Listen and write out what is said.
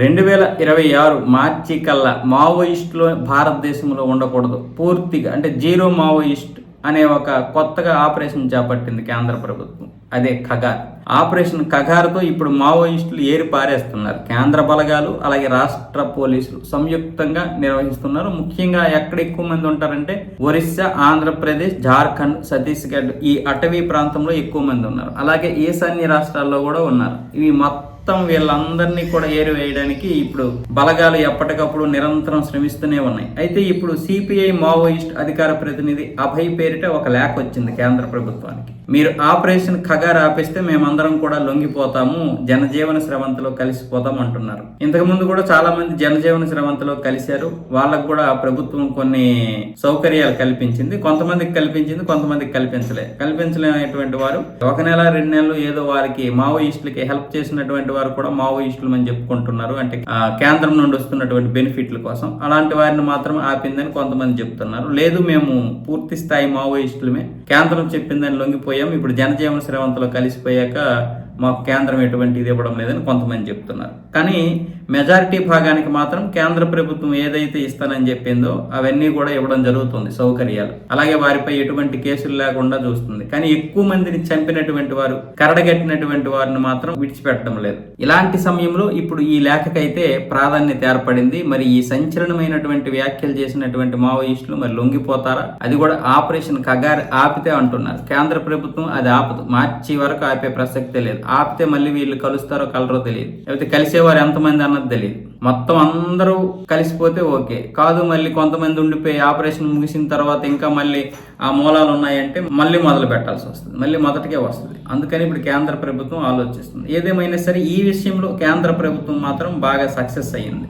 రెండు వేల ఇరవై ఆరు మార్చి కల్లా మావోయిస్టులు భారతదేశంలో ఉండకూడదు. పూర్తిగా అంటే జీరో మావోయిస్ట్ అనే ఒక కొత్తగా ఆపరేషన్ చేపట్టింది కేంద్ర ప్రభుత్వం. అదే ఖగార్. ఆపరేషన్ ఖగార్తో ఇప్పుడు మావోయిస్టులు ఏరి పారేస్తున్నారు. కేంద్ర బలగాలు అలాగే రాష్ట్ర పోలీసులు సంయుక్తంగా నిర్వహిస్తున్నారు. ముఖ్యంగా ఎక్కడ ఎక్కువ మంది ఉంటారంటే ఒరిస్సా ఆంధ్రప్రదేశ్ జార్ఖండ్ ఛత్తీస్గఢ్ ఈ అటవీ ప్రాంతంలో ఎక్కువ మంది ఉన్నారు. అలాగే ఈశాన్య రాష్ట్రాల్లో కూడా ఉన్నారు. ఇవి మొత్తం మొత్తం వీళ్ళందరినీ కూడా ఏరివేయడానికి ఇప్పుడు బలగాలు ఎప్పటికప్పుడు నిరంతరం శ్రమిస్తూనే ఉన్నాయి. అయితే ఇప్పుడు సిపిఐ మావోయిస్ట్ అధికార ప్రతినిధి అభయ్ పేరిట ఒక లేఖ వచ్చింది కేంద్ర ప్రభుత్వానికి. మీరు ఆపరేషన్ ఖగార్ ఆపేస్తే మేమందరం కూడా లొంగిపోతాము జనజీవన స్రవంతిలో కలిసిపోతాం అంటున్నారు. ఇంతకు ముందు కూడా చాలా మంది జనజీవన స్రవంతిలో కలిశారు. వాళ్ళకు కూడా ప్రభుత్వం కొన్ని సౌకర్యాలు కల్పించింది. కొంతమందికి కల్పించింది కొంతమందికి కల్పించలే. కల్పించలేనటువంటి వారు ఒక నెల రెండు నెలలు ఏదో వారికి మావోయిస్టులకి హెల్ప్ చేసినటువంటి వారు కూడా మావోయిస్టులు అని చెప్పుకుంటున్నారు. అంటే కేంద్రం నుండి వస్తున్నటువంటి బెనిఫిట్ల కోసం. అలాంటి వారిని మాత్రం ఆపిందని కొంతమంది చెప్తున్నారు. లేదు మేము పూర్తి స్థాయి మావోయిస్టులమే. కేంద్రం చెప్పిందని లొంగిపోయాం. ఇప్పుడు జనజీవన శ్రవంతిలో కలిసిపోయాక మాకు కేంద్రం ఎటువంటిది ఇవ్వడం లేదని కొంతమంది చెప్తున్నారు. కానీ మెజారిటీ భాగానికి మాత్రం కేంద్ర ప్రభుత్వం ఏదైతే ఇస్తానని చెప్పిందో అవన్నీ కూడా ఇవ్వడం జరుగుతుంది సౌకర్యాలు. అలాగే వారిపై ఎటువంటి కేసులు లేకుండా చూస్తుంది. కానీ ఎక్కువ మందిని చంపినటువంటి వారు కరడగట్టినటువంటి వారిని మాత్రం విడిచిపెట్టడం లేదు. ఇలాంటి సమయంలో ఇప్పుడు ఈ లేఖకైతే ప్రాధాన్యత ఏర్పడింది. మరి ఈ సంచలనమైనటువంటి వ్యాఖ్యలు చేసినటువంటి మావోయిస్టులు మరి లొంగిపోతారా? అది కూడా ఆపరేషన్ కగారి ఆపితే అంటున్నారు. కేంద్ర ప్రభుత్వం అది ఆపదు. మార్చి వరకు ఆపే ప్రసక్తే లేదు. ఆపితే మళ్ళీ వీళ్ళు కలుస్తారో కలరో తెలియదు. లేకపోతే కలిసేవారు ఎంతమంది అన్నది తెలియదు. మొత్తం అందరూ కలిసిపోతే ఓకే. కాదు మళ్ళీ కొంతమంది ఉండిపోయి ఆపరేషన్ ముగిసిన తర్వాత ఇంకా మళ్ళీ ఆ మూలాలు ఉన్నాయంటే మళ్ళీ మొదలు పెట్టాల్సి వస్తుంది. మళ్ళీ మొదటికే వస్తుంది. అందుకని ఇప్పుడు కేంద్ర ప్రభుత్వం ఆలోచిస్తుంది. ఏదేమైనా సరే ఈ విషయంలో కేంద్ర ప్రభుత్వం మాత్రం బాగా సక్సెస్ అయ్యింది.